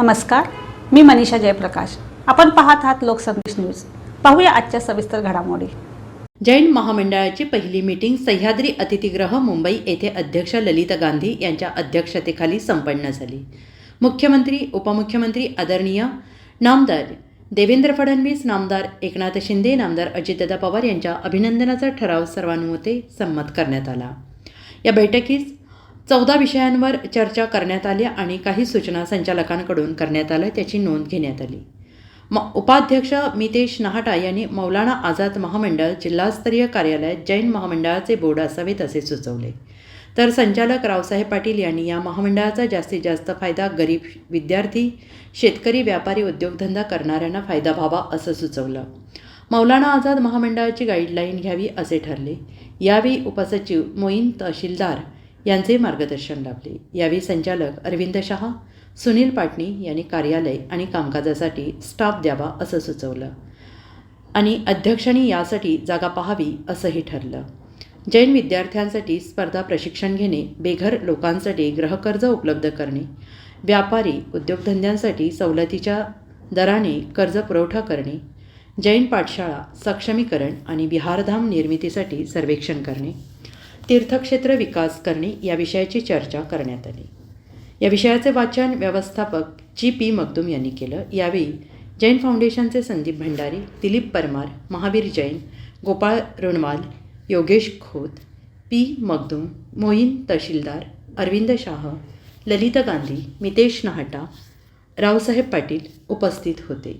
नमस्कार मी मनीषा जयप्रकाश. आपण पाहत आहात लोकसंदेश न्यूज. पाहूया आजच्या सविस्तर घडामोडी. जैन महामंडळाची पहिली मीटिंग सह्याद्री अतिथीगृह मुंबई येथे अध्यक्ष ललित गांधी यांच्या अध्यक्षतेखाली संपन्न झाली. मुख्यमंत्री उपमुख्यमंत्री आदरणीय नामदार देवेंद्र फडणवीस नामदार एकनाथ शिंदे नामदार अजितदादा पवार यांच्या अभिनंदनाचा ठराव सर्वानुमते संमत करण्यात आला. या बैठकीस चौदा विषयांवर चर्चा करण्यात आली आणि काही सूचना संचालकांकडून करण्यात आल्या त्याची नोंद घेण्यात आली. म उपाध्यक्ष मितेश नहाटा यांनी मौलाना आझाद महामंडळ जिल्हास्तरीय कार्यालयात जैन महामंडळाचे बोर्ड असावेत असे सुचवले. तर संचालक रावसाहेब पाटील यांनी या महामंडळाचा जास्तीत जास्त फायदा गरीब विद्यार्थी शेतकरी व्यापारी उद्योगधंदा करणाऱ्यांना फायदा व्हावा असं सुचवलं. मौलाना आझाद महामंडळाची गाईडलाईन घ्यावी असे ठरले. यावेळी उपसचिव मोईन तहसीलदार यांचे मार्गदर्शन लाभले. यावेळी संचालक अरविंद शहा सुनील पाटणी यांनी कार्यालय आणि कामकाजासाठी स्टाफ द्यावा असं सुचवलं आणि अध्यक्षांनी यासाठी जागा पाहावी असंही ठरलं. जैन विद्यार्थ्यांसाठी स्पर्धा प्रशिक्षण घेणे बेघर लोकांसाठी गृहकर्ज उपलब्ध करणे व्यापारी उद्योगधंद्यांसाठी सवलतीच्या दराने कर्ज पुरवठा करणे जैन पाठशाळा सक्षमीकरण आणि विहारधाम निर्मितीसाठी सर्वेक्षण करणे तीर्थक्षेत्र विकास करणे या विषयाची चर्चा करण्यात आली. या विषयाचे वाचन व्यवस्थापक जी पी मगदूम यांनी केलं. यावेळी जैन फाउंडेशनचे संदीप भंडारी दिलीप परमार महावीर जैन गोपाळ रुणवाल योगेश खोत पी मगदूम मोईन तहसीलदार अरविंद शाह ललिता गांधी मितेश नहाटा रावसाहेब पाटील उपस्थित होते.